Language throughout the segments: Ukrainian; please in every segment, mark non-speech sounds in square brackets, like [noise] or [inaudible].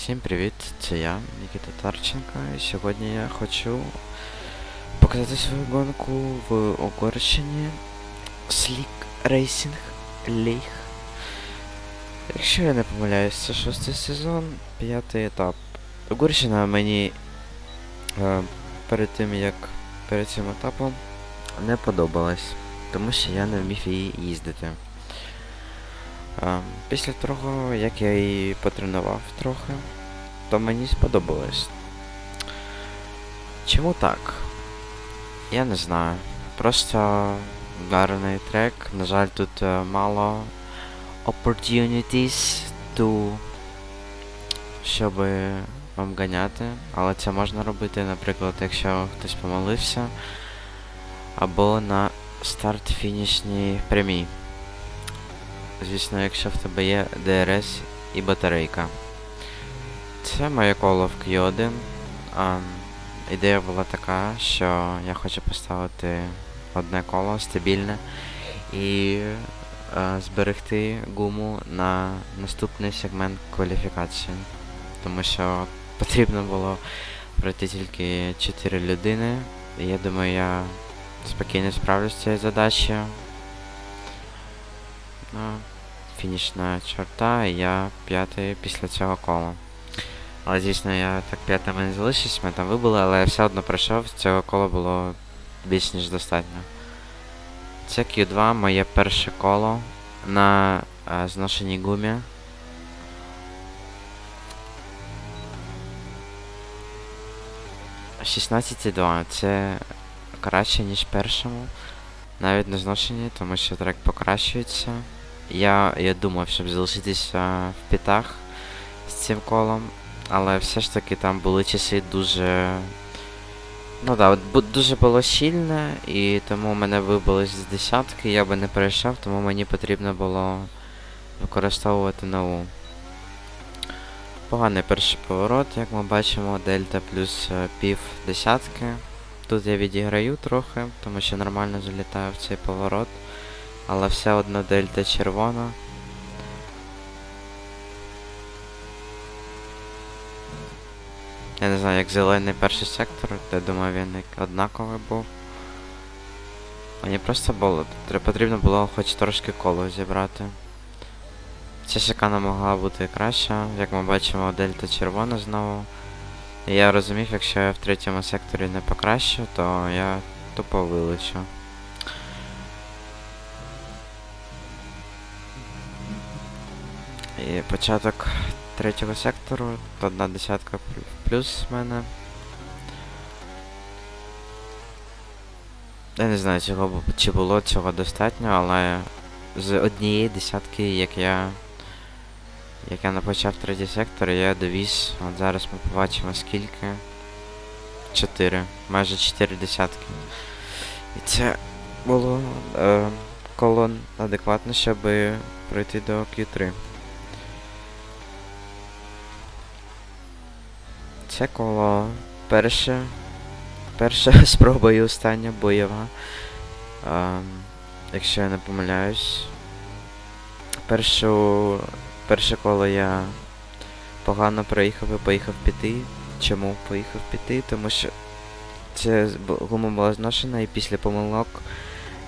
Всім привіт, це я, Нікіта Тарченко, і сьогодні я хочу показати свою гонку в Угорщині Slick Racing League. Якщо я не помиляюсь, це шостий сезон, п'ятий етап. Угорщина мені е, перед тим як перед цим етапом не подобалась, тому що я не вмів її їздити. Після того, як я її потренував трохи, то мені сподобалось. Чому так? Я не знаю. Просто гарний трек. На жаль, тут е, мало opportunities to щоб вам ганяти, але це можна робити, наприклад, якщо хтось помилився, або на старт-фінішній прямій. Звісно, якщо в тебе є DRS і батарейка. Це моє коло в Q1. А, ідея була така, що я хочу поставити одне коло стабільне і е, зберегти гуму на наступний сегмент кваліфікації. Тому що потрібно було пройти тільки 4 людини. І я думаю, я спокійно справлюсь з цією задачею. Фінішна чорта, і я п'ятий після цього кола. Але звісно, я так п'ятим не залишився, ми там вибули, але я все одно пройшов, цього кола було більш ніж достатньо. Це Q2, моє перше коло на е, зношеній гумі. Шістнадцять. Це краще, ніж першому. Навіть не зношені, тому що трек покращується. Я, я думав, щоб залишитися в п'ятах з цим колом, але все ж таки там були часи дуже. Ну да, от дуже було щільне, і тому мене вибили з десятки, я би не перейшов, тому мені потрібно було використовувати нову. Поганий перший поворот, як ми бачимо, дельта плюс е, пів десятки. Тут я відіграю трохи, тому що нормально залітаю в цей поворот. Але все одно дельта червона. Я не знаю, як зелений перший сектор, я думаю, він однаковий був. Мені просто було. Потрібно було хоч трошки коло зібрати. Ця шикана могла бути краща, як ми бачимо, дельта червона знову. І я розумів, якщо я в третьому секторі не покращу, то я тупо вилечу. І початок третього сектору, одна десятка плюс в мене. Я не знаю, цього, чи було цього достатньо, але з однієї десятки, як я. Як я напочав третій сектор, я довіз. От зараз ми побачимо скільки. 4. Майже 4 десятки. І це було е, коло адекватно, щоб пройти до Q3. Це коло перше. Перша [laughs] спроба і остання бойова. Ем, якщо я не помиляюсь. Першу, перше коло я погано проїхав і поїхав піти. Чому поїхав піти? Тому що це гума була зношена і після помилок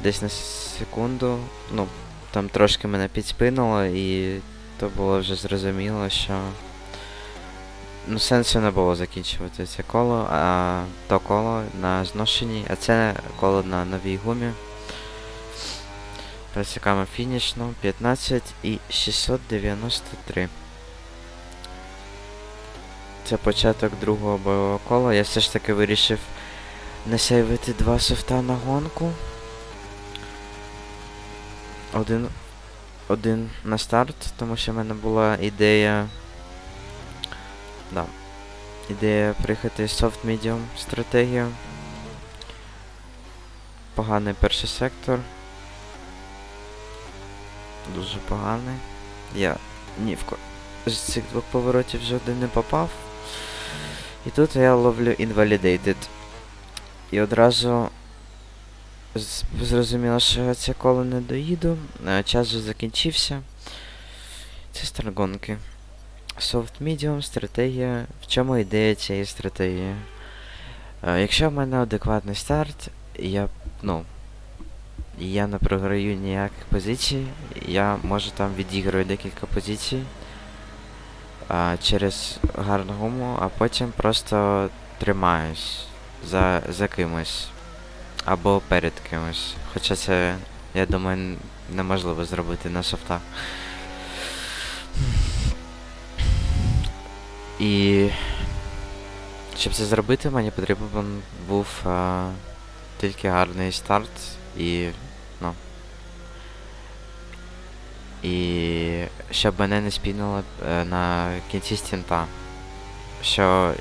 десь на секунду, ну, там трошки мене підспинуло і то було вже зрозуміло, що ну, сенсу не було закінчувати це коло, а то коло на зношеній, а це коло на новій гумі. Пересікаємо фінішну 15 і 693. Це початок другого бойового кола. Я все ж таки вирішив не сейвити два софта на гонку. Один, один на старт, тому що в мене була ідея. Да. Ідея приїхати soft medium стратегію. Поганий перший сектор. Дуже поганий. Я ні в ко... з цих двох поворотів жоден не попав. І тут я ловлю Invalidated. І одразу зрозуміло, що я це коло не доїду. е, Час вже закінчився. Це старгонки. Soft Medium, стратегія. В чому ідея цієї стратегії? Е, якщо в мене адекватний старт, я, ну, я не програю ніяких позицій, я можу там відіграю декілька позицій а, через гарну гуму, а потім просто тримаюсь за, за кимось. Або перед кимось. Хоча це, я думаю, неможливо зробити на софтах. І щоб це зробити, мені потрібен був а, тільки гарний старт і. ну. І щоб мене не спінуло е, на кінці стінта. Що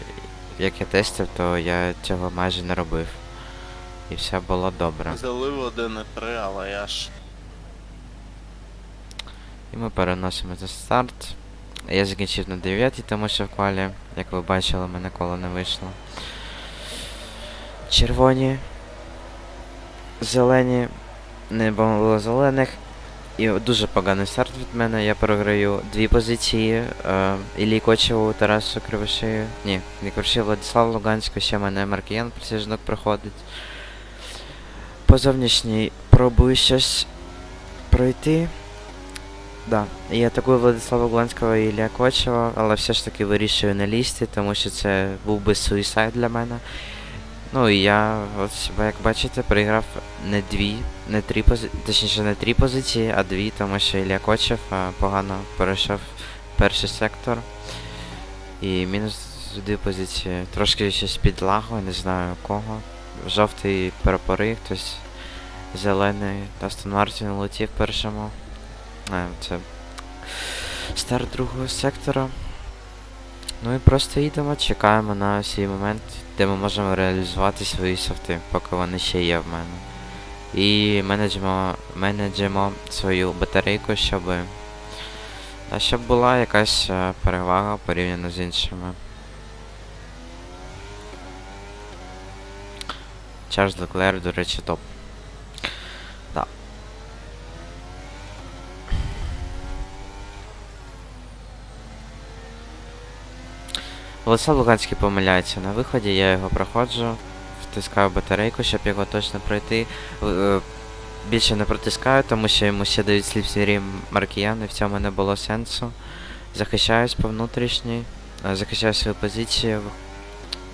як я тестив, то я цього майже не робив. І все було добре. Залив 1,3, але я ж І ми переносимо за старт. Я закінчив на 9, тому що в квалі, як ви бачили, мене коло не вийшло. Червоні. Зелені. Не було зелених. І дуже поганий старт від мене. Я програю дві позиції. Е, Іллі Кочеву, Тарасу Кривошею. Ні, не Кривошею, Владислав Луганську, ще мене Маркіян присяжнок проходить. По зовнішній пробую щось пройти. Да. Я атакую Владислава Гланського і Ілля Кочева, але все ж таки вирішую не лізти, тому що це був би суїсайд для мене. Ну і я, от як бачите, проіграв не дві, не три позиції, точніше не три позиції, а дві, тому що Ілля Кочев погано перейшов перший сектор. І мінус дві позиції. Трошки щось підлаго, не знаю кого. Жовтий прапори, хтось зелений. Астон Мартін летів першому. Це старт другого сектора. Ну і просто їдемо, чекаємо на свій момент, де ми можемо реалізувати свої софти, поки вони ще є в мене. І менеджимо, менеджимо свою батарейку, щоб, а щоб була якась е, перевага порівняно з іншими. Чарльз Леклер, до речі, топ. Владислав Луганський помиляється на виході, я його проходжу, втискаю батарейку, щоб його точно пройти. Е, Більше не протискаю, тому що йому ще дають сліп сліпсірі маркіяни, в цьому не було сенсу. Захищаюсь по внутрішній, е, захищаю свою позицію,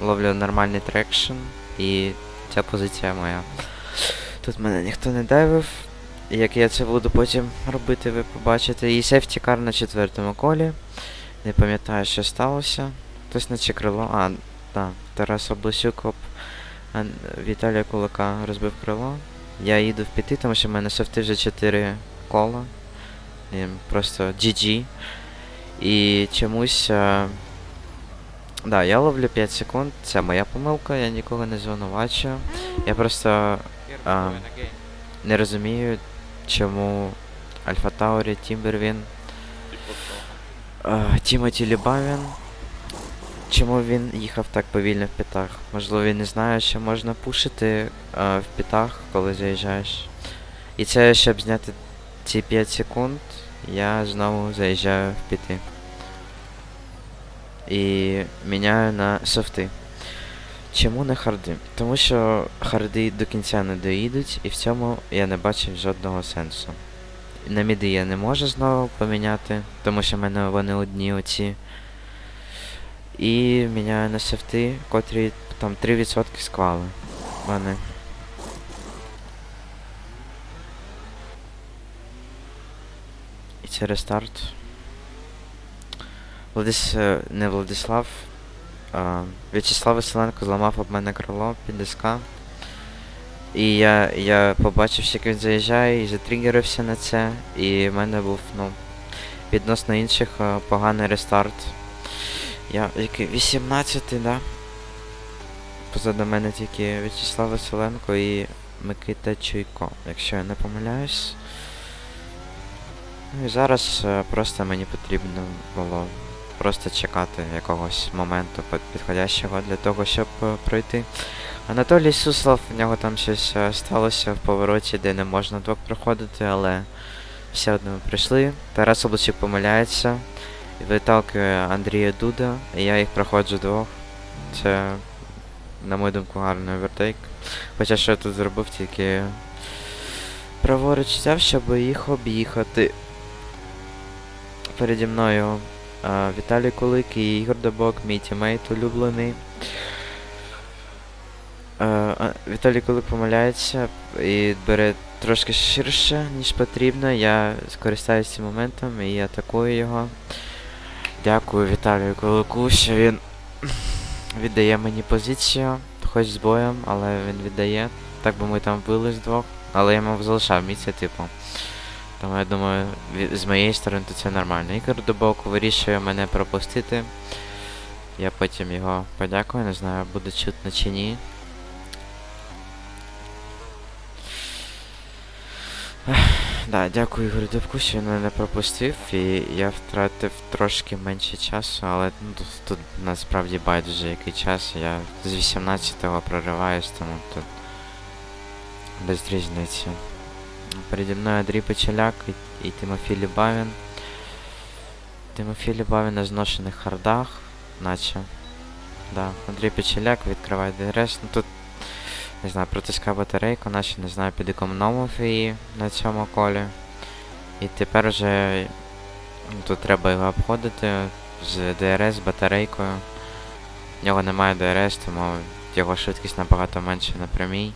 ловлю нормальний трекшн і ця позиція моя. Тут мене ніхто не дайвив. Як я це буду потім робити, ви побачите. І сефті кар на четвертому колі. Не пам'ятаю, що сталося. Хтось наче крило. А, так, Тарас Обласюк об Віталія Кулака розбив крило. Я їду в п'яти, тому що в мене софти вже 4 кола. І просто GG. І чомусь. А... Да, я ловлю 5 секунд, це моя помилка, я нікого не звинувачую. Я просто а, не розумію, чому Альфа Таурі, Тімбервін, а, Тімоті Лібавін. Чому він їхав так повільно в п'ятах? Можливо, він не знає, що можна пушити а, в п'ятах, коли заїжджаєш. І це щоб зняти ці 5 секунд, я знову заїжджаю в п'яти. І міняю на софти. Чому не харди? Тому що харди до кінця не доїдуть, і в цьому я не бачив жодного сенсу. На міди я не можу знову поміняти, тому що в мене вони одні оці. І міняю на софти, котрі там 3% склали. мене. І це рестарт. Владис... е, не Владислав. А, В'ячеслав Василенко зламав об мене крило під СК. І я, я побачив, як він заїжджає і затригерився на це. І в мене був, ну, відносно інших е, поганий рестарт. Я який 18, да? Позаду мене тільки В'ячеслав Василенко і Микита Чуйко, якщо я не помиляюсь. Ну і зараз е, просто мені потрібно було просто чекати якогось моменту підходящого для того, щоб е, пройти. Анатолій Суслов, в нього там щось е, сталося в повороті, де не можна двох проходити, але все одно ми прийшли. Тарас Облачик помиляється. Виталкує Андрія Дуда, і я їх проходжу двох. Це, на мою думку, гарний овертейк. Хоча що я тут зробив, тільки праворуч взяв, щоб їх об'їхати. Переді мною а, Віталій Кулик і Ігор Добок, мій тімейт улюблений. Е, Віталій Кулик помиляється і бере трошки ширше, ніж потрібно. Я скористаюся цим моментом і атакую його. Дякую Віталію Кулику, він віддає мені позицію, хоч з боєм, але він віддає. Так би ми там вбили з двох, але я йому залишав місце, типу. Тому я думаю, з моєї сторони то це нормально. Ігор Дубок вирішує мене пропустити. Я потім його подякую, не знаю, буде чутно чи ні. Ех, Да, дякую Ігорю Дубку, що він мене пропустив, і я втратив трошки менше часу, але ну, тут, тут насправді байдуже який час. Я з 18-го прориваюсь, тому тут без різниці. Переді мною Андрій Печеляк і, і Тимофій Любавін. Тимофій Любавін на зношених хардах, наче. Да. Андрій Печеляк відкриває ДРС. Ну тут, не знаю, протиска батарейку, наче не знаю, підекономив її на цьому колі. І тепер вже ну, тут треба його обходити з ДРС, батарейкою. В нього немає ДРС, тому його швидкість набагато менше на прямій.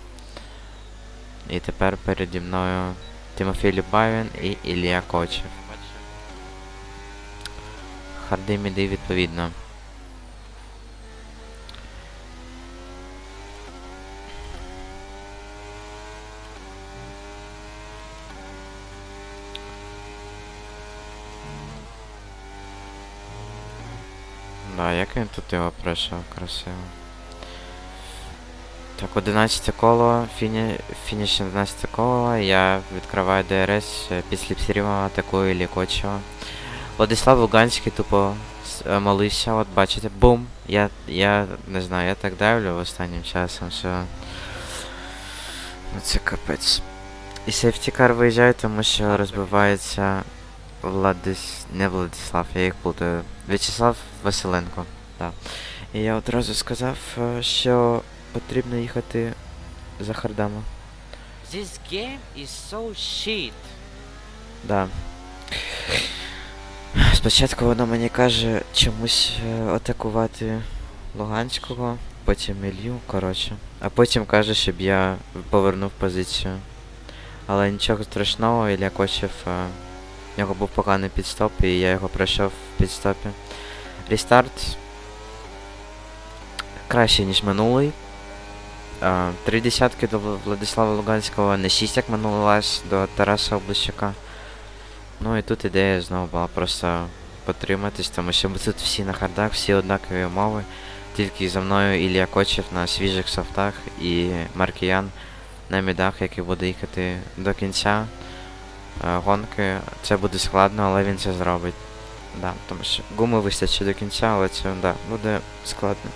І тепер переді мною Тимофій Любавін і Ілля Кочев. Харди міди відповідно. Да, як він тут його пройшов красиво. Так, 11 коло, фіні... фініш 11 коло, я відкриваю ДРС, е, після Псіріва атакую Лікочева. Владислав Луганський тупо е, молився, от бачите, бум! Я, я не знаю, я так давлю останнім часом, що... Ну це капець. І сейфтікар виїжджає, тому що розбивається Владис... не Владислав, я їх плутаю. В'ячеслав Василенко, так. І я одразу сказав, е, що потрібно їхати за хардами. This game is so shit. Да. Спочатку вона мені каже чомусь е, атакувати Луганського, потім Ілью, коротше. А потім каже, щоб я повернув позицію. Але нічого страшного, Ілля Кочев, е, нього був поганий підстоп, і я його пройшов в підстопі. Рестарт краще, ніж минулий. Три десятки до Владислава Луганського, не шість, як минулий раз до Тараса Облищука. Ну і тут ідея знову була просто потриматись, тому що ми тут всі на хардах, всі однакові умови. Тільки за мною Ілля Кочев на свіжих софтах і Маркіян на мідах, який буде їхати до кінця гонки. Це буде складно, але він це зробить. Да, тому що гуми вистачить до кінця, але це да, буде складно.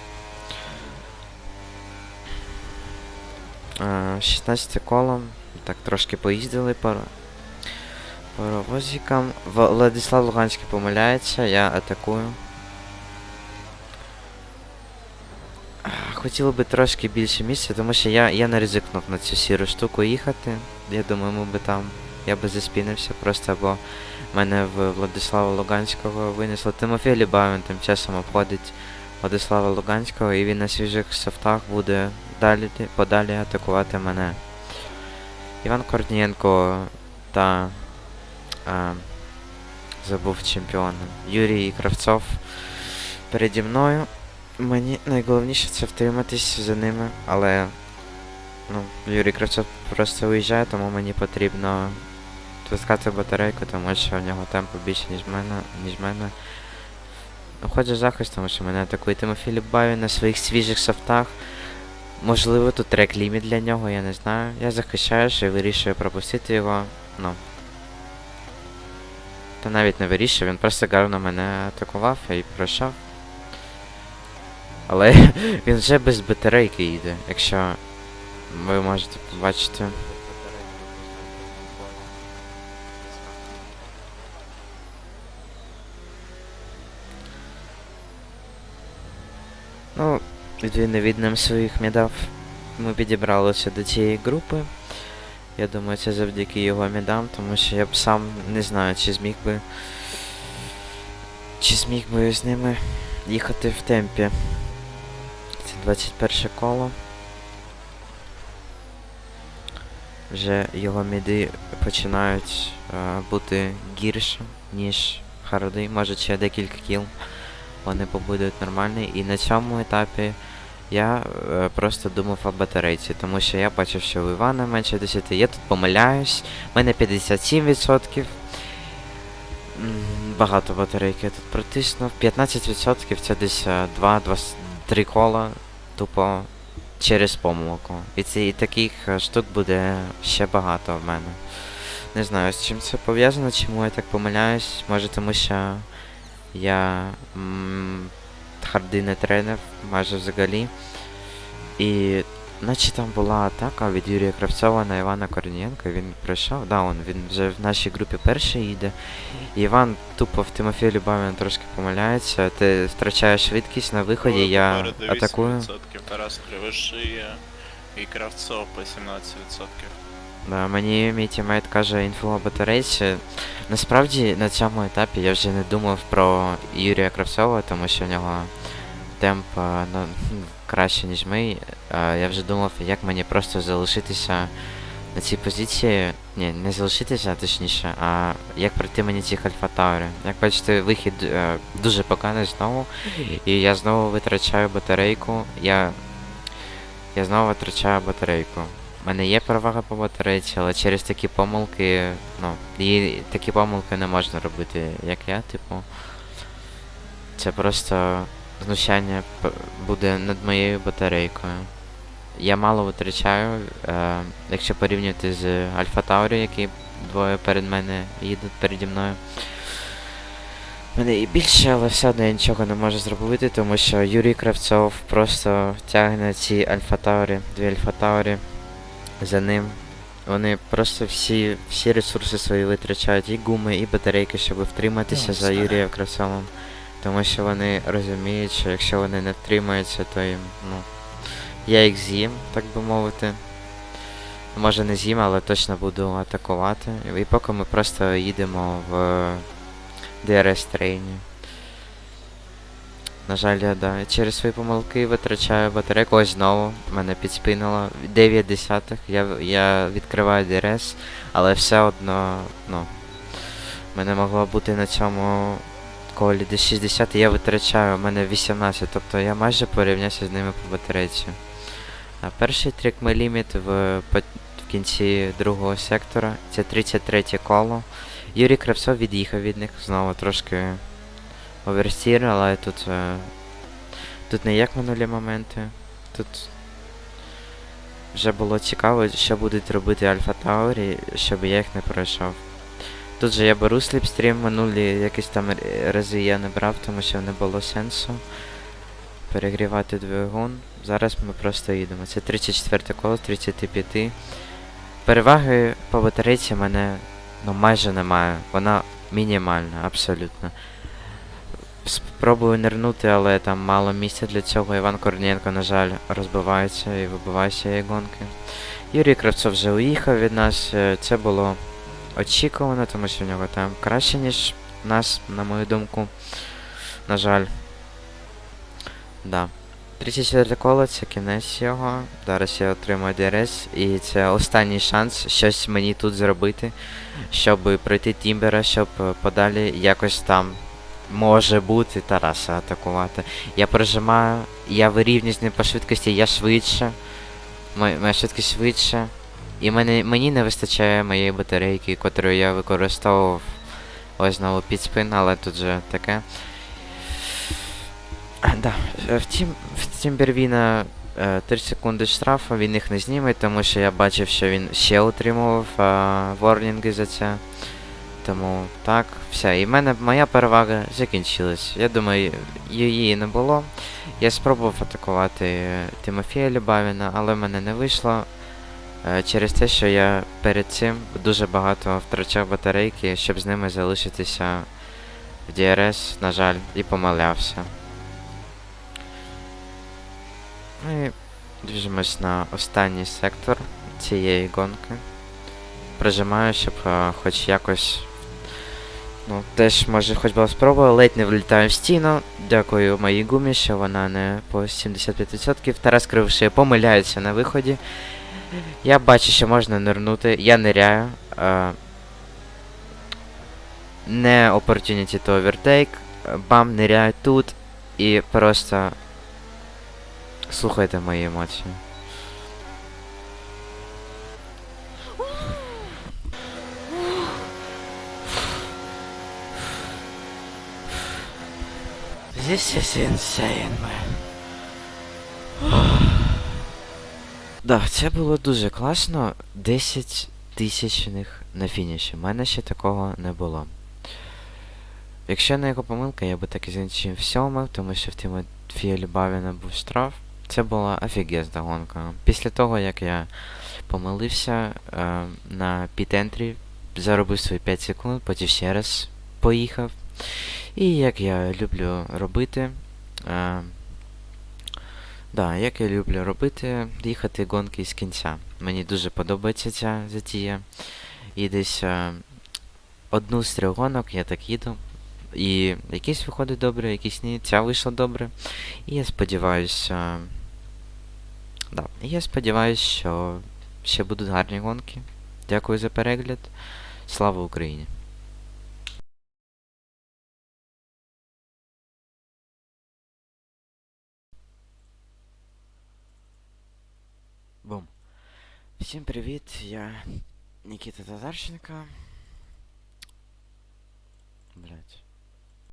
Е, 16 колом. Так, трошки поїздили по паровозикам. Владислав Луганський помиляється, я атакую. Хотіло би трошки більше місця, тому що я, я не ризикнув на цю сіру штуку їхати. Я думаю, ми би там. Я би заспінився просто, бо мене в Владислава Луганського винесло. Тимофій Любавин тим часом обходить Владислава Луганського, і він на свіжих софтах буде далі, подалі атакувати мене. Іван Корнієнко та а, забув чемпіона. Юрій Кравцов переді мною. Мені найголовніше це втриматись за ними, але ну, Юрій Кравцов просто виїжджає, тому мені потрібно таскати батарейку, тому що в нього темпу більше, ніж мене, ніж мене. Ходжу захист, тому що мене атакує Тимофій Любаві на своїх свіжих софтах. Можливо, тут трек ліміт для нього, я не знаю. Я захищаю, що вирішую пропустити його. Ну. Та навіть не вирішив, він просто гарно мене атакував і пройшов. Але [laughs] він вже без батарейки їде, якщо ви можете побачити. Ну, відповідним своїх мідав ми підібралися до цієї групи. Я думаю, це завдяки його мідам, тому що я б сам не знаю, чи зміг би. Чи зміг би з ними їхати в темпі. Це 21 коло. Вже його міди починають е, бути гірше, ніж харди. Може ще декілька кіл вони побудуть нормальні. І на цьому етапі я е, просто думав о батарейці, тому що я бачив, що у Івана менше 10, я тут помиляюсь, у мене 57%. Багато батарейки я тут протиснув. 15% це десь 2-3 кола тупо через помилку. І, це, і таких е, штук буде ще багато в мене. Не знаю, з чим це пов'язано, чому я так помиляюсь. Може тому що я м, харди не тренер майже взагалі. І наче там була атака від Юрія Кравцова на Івана Корнієнка. Він прийшов, да, он, він вже в нашій групі перший їде. Іван тупо в Тимофію Любавіна трошки помиляється. Ти втрачаєш швидкість на виході, я атакую. 8%, Тарас Кривошия і Кравцов по 17%. Да, мені мій тімейт каже інфу батарейці. Насправді на цьому етапі я вже не думав про Юрія Кравцова, тому що в нього темп е, ну, краще, ніж мій. Е, Я вже думав, як мені просто залишитися на цій позиції. Ні, не залишитися, точніше, а як пройти мені альфа Таури. Як бачите, вихід е, дуже поганий знову. І я знову витрачаю батарейку. Я. Я знову витрачаю батарейку. У мене є перевага по батарейці, але через такі помилки, ну, і такі помилки не можна робити, як я, типу. Це просто знущання буде над моєю батарейкою. Я мало витрачаю, е, якщо порівнювати з Альфа Таурі, які двоє перед мене їдуть переді мною. Мене і більше, але все одно я нічого не можу зробити, тому що Юрій Кравцов просто тягне ці Альфа Таурі, дві Альфа Таурі за ним. Вони просто всі, всі ресурси свої витрачають, і гуми, і батарейки, щоб втриматися за Юрієм Кравцовим. Тому що вони розуміють, що якщо вони не втримаються, то їм, ну. Я їх з'їм, так би мовити. Може не з'їм, але точно буду атакувати. І поки ми просто їдемо в ДРС трейні. На жаль, я да. Через свої помилки витрачаю батарейку. Ось знову мене підспинило. 9 десятих. Я, я відкриваю ДРС, але все одно, ну. Мене могло бути на цьому колі десь 60, і я витрачаю, у мене 18, тобто я майже порівнявся з ними по батарейці. А перший трек мій ліміт в, в кінці другого сектора, це 33 коло. Юрій Кравцов від'їхав від них, знову трошки оверстір, але тут, е, тут не як минулі моменти. Тут вже було цікаво, що будуть робити Альфа Таурі, щоб я їх не пройшов. Тут же я беру сліпстрім, минулі якісь там рази я не брав, тому що не було сенсу перегрівати двигун. Зараз ми просто їдемо. Це 34 коло, 35. Переваги по батарейці мене ну, майже немає. Вона мінімальна, абсолютно. Спробую нирнути, але там мало місця для цього. Іван Корнієнко, на жаль, розбивається і вибиває цієї гонки. Юрій Кравцов вже уїхав від нас. е, Це було очікувано, тому що в нього там краще, ніж нас, на мою думку. На жаль. Да. 34 коло це кінець його. Зараз я отримую ДРС, і це останній шанс щось мені тут зробити, щоб пройти Тімбера, щоб е, подалі якось там може бути Тараса атакувати. Я прожимаю, я вирівнююсь з ним по швидкості, я швидше. Моя, швидкість швидше. І мене, мені не вистачає моєї батарейки, котру я використовував ось знову під спин, але тут же таке. Да, е, втім, в Тімбервіна е, 3 секунди штрафу, він їх не зніме, тому що я бачив, що він ще отримував е, ворнінги за це. Тому так, все. І в мене моя перевага закінчилась. Я думаю, її не було. Я спробував атакувати Тимофія Любавіна, але в мене не вийшло. Е, Через те, що я перед цим дуже багато втрачав батарейки, щоб з ними залишитися в DRS, на жаль, і помилявся. Ну і двіжимось на останній сектор цієї гонки. Прижимаю, щоб е, хоч якось. Ну, теж може хоч була спроба, ледь не влітаю в стіну. Дякую моїй гумі, що вона не по 75%. Тарас Кривши помиляється на виході. Я бачу, що можна нирнути. Я ниряю. Е, не opportunity to overtake. Бам, ниряю тут. І просто слухайте мої емоції. This is insane, man. [sighs] Да, це було дуже класно. 10 тисячних на фініші. У мене ще такого не було. Якщо не його помилка, я би так і закінчив сьомим, тому що в Тимофія Любавіна був штраф. Це була офігезна гонка. Після того, як я помилився е, на піт-ентрі, заробив свої 5 секунд, потім ще раз поїхав. І як я люблю робити. Е, Да, як я люблю робити, їхати гонки з кінця. Мені дуже подобається ця затія. І десь е, одну з трьох гонок я так їду. І якісь виходить добре, якісь ні. Ця вийшла добре. І я сподіваюся. Да, і я сподіваюся, що ще будуть гарні гонки. Дякую за перегляд. Слава Україні! Всім привіт, я Нікіта Тазарченко. Блять.